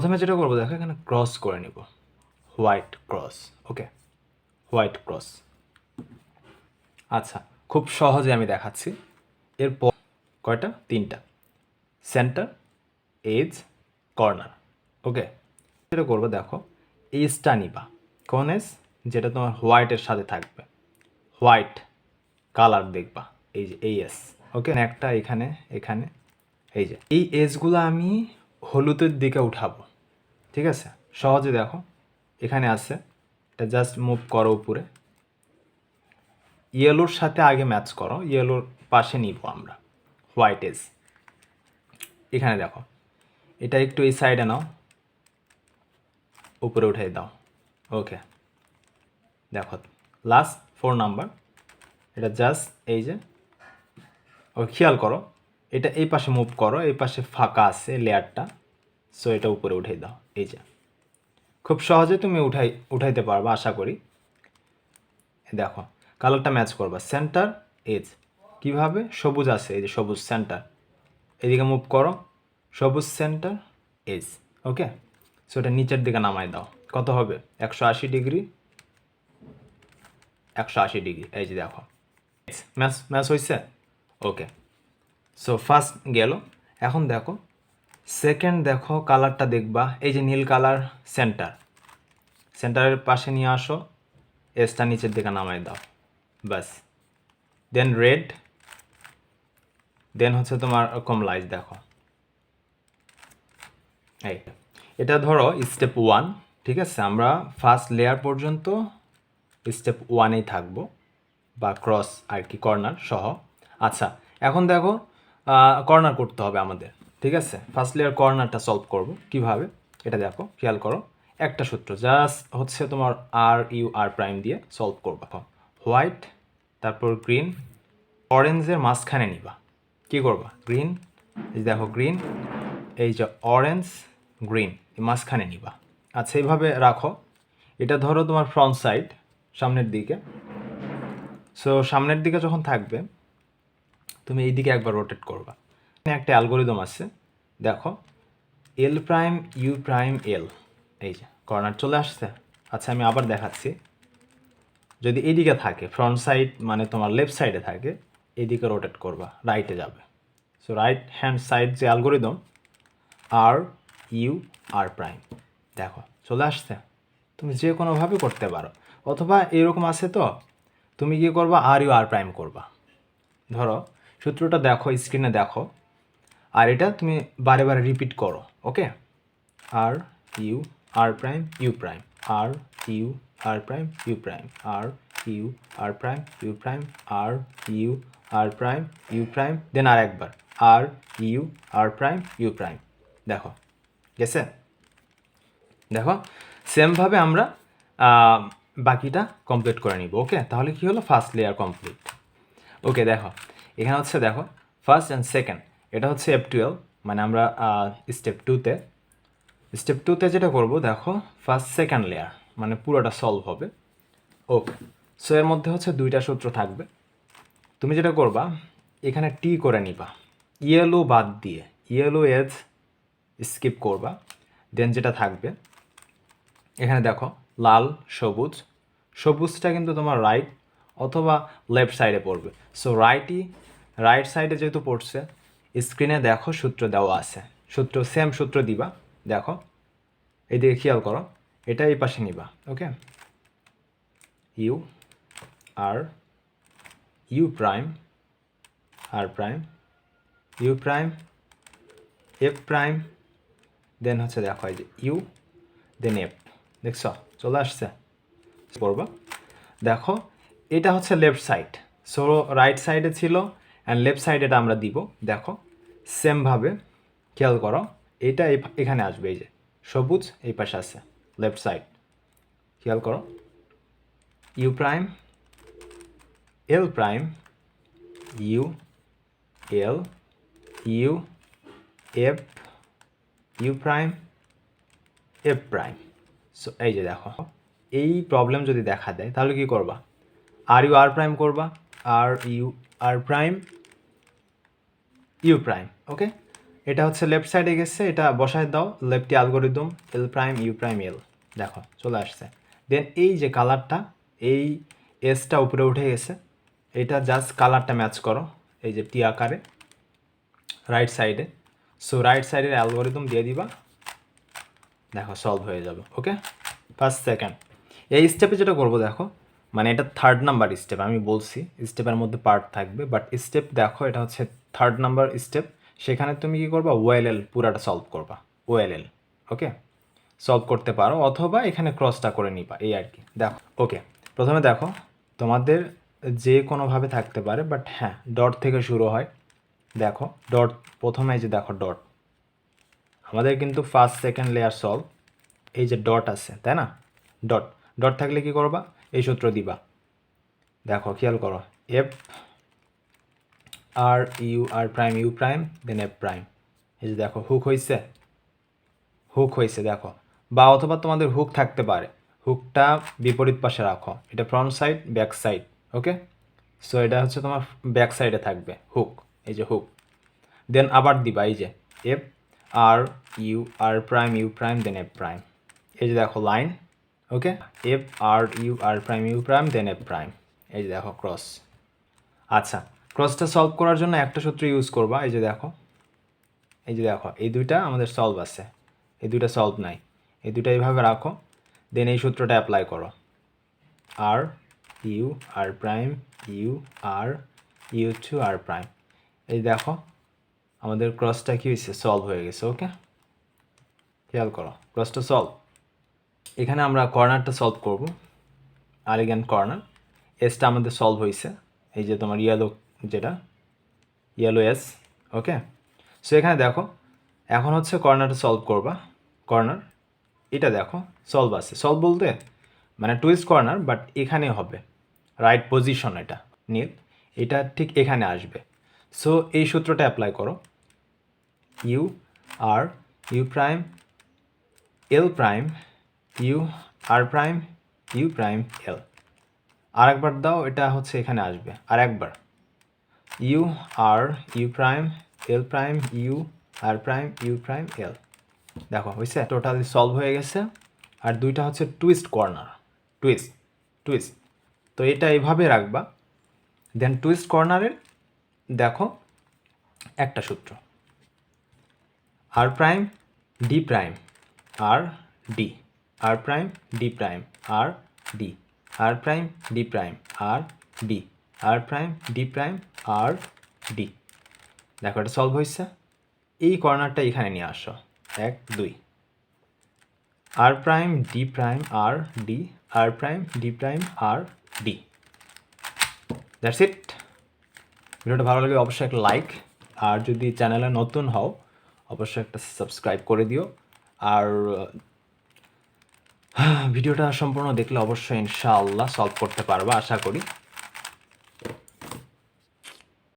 প্রথমে যেটা করব, দেখো এখানে ক্রস করে নিব। White cross okay white cross আচ্ছা খুব সহজে আমি দেখাচ্ছি। এরপর কয়টা? তিনটা। সেন্টার এজ কর্নার ওকে যেটা করব, দেখো এজটা নিবা। কোন এজ যেটা তোমার হোয়াইটের সাথে থাকবে। হোয়াইট কালার দেখবা, এই যে, এই এস ওকে একটা এখানে এখানে, এই যে। এই এজগুলো আমি হলুদের দিকে উঠাবো। ঠিক আছে? সহজে দেখো। এখানে আছে। এটা জাস্ট মুভ করো উপরে। ইয়েলোর সাথে আগে ম্যাচ করো। ইয়েলোর পাশে নিব আমরা। হোয়াইট এজ এখানে দেখো। এটা একটু এই সাইডে নাও। উপরে উঠাই দাও। ওকে দেখো। লাস্ট ফোর নাম্বার এটা জাস্ট এই যে। ও খেয়াল করো। এটা এই পাশে মুভ করো। এই পাশে ফাঁকা আছে লেয়ারটা সো এটা উপরে উঠাই দাও। এই যে, খুব সহজে তুমি উঠাই, উঠাইতে পারবে, আশা করি। দেখো কালারটা ম্যাচ করবা। সেন্টার এজ কীভাবে? সবুজ আছে, এই যে সবুজ সেন্টার এদিকে মুভ করো। সবুজ সেন্টার এজ ওকে সো এটা নিচের দিকে নামাই দাও। কত হবে? একশো আশি ডিগ্রি একশো আশি ডিগ্রি এই যে দেখো। ম্যাচ ম্যাচ হয়েছে ওকে সো ফার্স্ট গেল। এখন দেখো সেকেন্ড দেখো কালারটা দেখবা। এই যে নীল কালার সেন্টার সেন্টারের পাশে নিয়ে আসো। এসটা নিচের দিকে নামাই দাও। ব্যাস। দেন রেড দেন হচ্ছে তোমার কমলাইজ দেখো। এই। এটা ধরো স্টেপ ওয়ান ঠিক আছে? আমরা ফার্স্ট লেয়ার পর্যন্ত স্টেপ ওয়ানেই থাকব। বা ক্রস আর কি কর্নার সহ। আচ্ছা এখন দেখো কর্নার করতে হবে আমাদের। ঠিক আছে? ফার্স্ট লেয়ার কর্নারটা সলভ করব। কীভাবে? এটা দেখো, খেয়াল করো। একটা সূত্র জাস্ট হচ্ছে তোমার আর ইউ আর প্রাইম দিয়ে সলভ করবা হোয়াইট তারপর গ্রিন অরেঞ্জের মাঝখানে নিবা। কি করবা? গ্রিন এই দেখো গ্রিন এই যে অরেঞ্জ গ্রিন মাঝখানে নিবা। আচ্ছা এইভাবে রাখো। এটা ধরো তোমার ফ্রন্ট সাইড সামনের দিকে। সো সামনের দিকে যখন থাকবে, তুমি এই দিকে একবার রোটেট করবা। একটা অ্যালগোরিদম আছে। দেখো L prime U prime L এই যে কর্নার চলে আসছে। আচ্ছা আমি আবার দেখাচ্ছি। যদি এদিকে থাকে ফ্রন্ট সাইড মানে তোমার লেফট সাইডে থাকে, এদিকে রোটেট করবা রাইটে যাবে। সো রাইট হ্যান্ড সাইড যে algorithm R U R prime দেখো, চলে আসছে। তুমি যে কোনোভাবে করতে পারো। অথবা এরকম আছে তো, তুমি কি করবা? আর ইউ আর প্রাইম করবা। ধরো, সূত্রটা দেখো স্ক্রিনে দেখো। আর এটা তুমি বারে বারে রিপিট করো okay R U R prime U prime R U R prime U prime R U R prime U prime R U R prime U prime then আর একবার R U R prime U prime দেখো, গেছে? দেখো সেমভাবে আমরা বাকিটা complete করে নিব ওকে তাহলে কি হলো? ফার্স্ট লেয়ার কমপ্লিট ওকে দেখো, এখানে হচ্ছে, দেখো ফার্স্ট অ্যান্ড সেকেন্ড এটা হচ্ছে এফ টুয়েলভ মানে আমরা স্টেপ টুতে স্টেপ টুতে যেটা করব, দেখো ফার্স্ট সেকেন্ড লেয়ার মানে পুরোটা সলভ হবে। ওকে সো এর মধ্যে হচ্ছে দুইটা সূত্র থাকবে। তুমি যেটা করবা, এখানে টি করে নিবা। ইয়েলো বাদ দিয়ে ইয়েলো এজ স্কিপ করবা। দেন যেটা থাকবে, এখানে দেখো, লাল, সবুজ। সবুজটা কিন্তু তোমার রাইট অথবা লেফট সাইডে পড়বে। সো রাইটই রাইট সাইডে যেহেতু পড়ছে স্ক্রিনে দেখো সূত্র দেওয়া আছে। সূত্র সেম সূত্র দিবা। দেখো। এইদিকে খেয়াল করো। এটা এই পাশে নিবা okay U R U prime R prime U prime F prime then হচ্ছে দেখো এই যে ইউ দেন এফ দেখছ? চলে আসছে। করবা দেখো, এটা হচ্ছে লেফট সাইড সো রাইট সাইডে ছিল অ্যান্ড লেফট সাইড এটা আমরা দিব, দেখো সেমভাবে খেয়াল করো, এটা এখানে আসবে, এই যে, সবুজ এই পাশে আছে লেফট সাইড খেয়াল করো U prime L prime U L U F U prime F prime so এই যে দেখো, এই প্রবলেম যদি দেখা দেয়, তাহলে কি করবা? আর ইউ আর প্রাইম করবা? R U R prime U prime okay এটা হচ্ছে লেফট সাইডে গেছে, এটা বসায় দাও lefty algorithm L prime U prime L দেখো, চলে আসছে। দেন এই যে কালারটা এই এসটা উপরে উঠে গেছে, এটা জাস্ট কালারটা ম্যাচ করো, এই যে টি আকারে রাইট সাইডে সো রাইট সাইডের অ্যালগোরিদম দিয়ে দিবা, দেখো সলভ হয়ে যাবে ওকে ফার্স্ট সেকেন্ড এই স্টেপে যেটা করব, দেখো মানে এটা থার্ড নাম্বার স্টেপ আমি বলছি স্টেপের মধ্যে পার্ট থাকবে বাট স্টেপ দেখো, এটা হচ্ছে থার্ড নাম্বার স্টেপ সেখানে তুমি কি করবা? ওএলএল পুরাটা সলভ করবা ওএলএল ওকে সলভ করতে পারো, অথবা এখানে ক্রসটা করে নিবা, এই আর কি, দেখো ওকে প্রথমে দেখো, তোমাদের যে কোনোভাবে থাকতে পারে বাট হ্যাঁ ডট থেকে শুরু হয়, দেখো ডট প্রথমে যে দেখো ডট আমাদের কিন্তু ফার্স্ট সেকেন্ড লেয়ার সলভ এই যে ডট আছে, তাই না? ডট ডট থাকলে কি করবা? এই সূত্র দিবা। দেখো, খেয়াল করো। F R U R prime U prime then F prime এই যে দেখো হুক হয়েছে হুক হয়েছে দেখো। বা অথবা তোমাদের হুক থাকতে পারে। হুকটা বিপরীত পাশে রাখো। এটা front side back side okay so এটা হচ্ছে তোমার ব্যাক সাইডে থাকবে হুক এই যে হুক দেন আবার দিবা, এই যে F R U R prime U prime then F prime এই যে দেখো line okay? F R U R prime U prime then F prime এই যে দেখো ক্রস আচ্ছা ক্রসটা সলভ করার জন্য একটা সূত্র ইউজ করবা, এই যে দেখো। এই যে দেখো, এই দুইটা আমাদের সলভ আছে। এই দুইটা সলভ নাই। এই দুইটা এইভাবে রাখো দেন এই সূত্রটা অ্যাপ্লাই করো। R U R prime U R U two R prime এই দেখো, আমাদের ক্রসটা কি হয়েছে? সলভ হয়ে গেছে ওকে খেয়াল করো ক্রসটা সলভ এখানে আমরা কর্নারটা সলভ করব। আলিগ্যান কর্নার এসটা আমাদের সলভ হয়েছে। এই যে তোমার ইয়েলো যেটা ইয়েলো এস ওকে সো এখানে দেখো, এখন হচ্ছে কর্নারটা সলভ করবা। কর্নার, এটা দেখো সলভ আছে। সলভ বলতে মানে টুইস্ট কর্নার বাট এখানে হবে। রাইট পজিশন এটা। নীল এটা ঠিক এখানে আসবে। সো এই সূত্রটা অ্যাপ্লাই করো। U R U prime L prime U R prime, U prime L. আর একবার দাও, এটা হচ্ছে এখানে আসবে। আর একবার U R, U prime, L prime, U R prime, U prime, L. দেখো হয়েছে টোটালি সলভ হয়ে গেছে। আর দুইটা হচ্ছে টুইস্ট কর্নার। Twist twist. তো এটা এইভাবে রাখবা। দেন টুইস্ট কর্নারের দেখো একটা সূত্র। R prime, D prime, R D. R prime D prime R D R prime D prime R D R prime D prime R D দেখো, এটা সলভ হয়েছে। এই কর্নারটা এখানে নিয়ে আসো। এক, দুই। R prime D prime R D R prime D prime R D that's it ভিডিওটা ভালো লাগলে অবশ্যই একটা লাইক আর যদি চ্যানেলে নতুন হও, অবশ্যই একটা সাবস্ক্রাইব করে দিও। আর ভিডিওটা সম্পূর্ণ দেখলে অবশ্যই ইনশাআল্লাহ সলভ করতে পারবা আশা করি।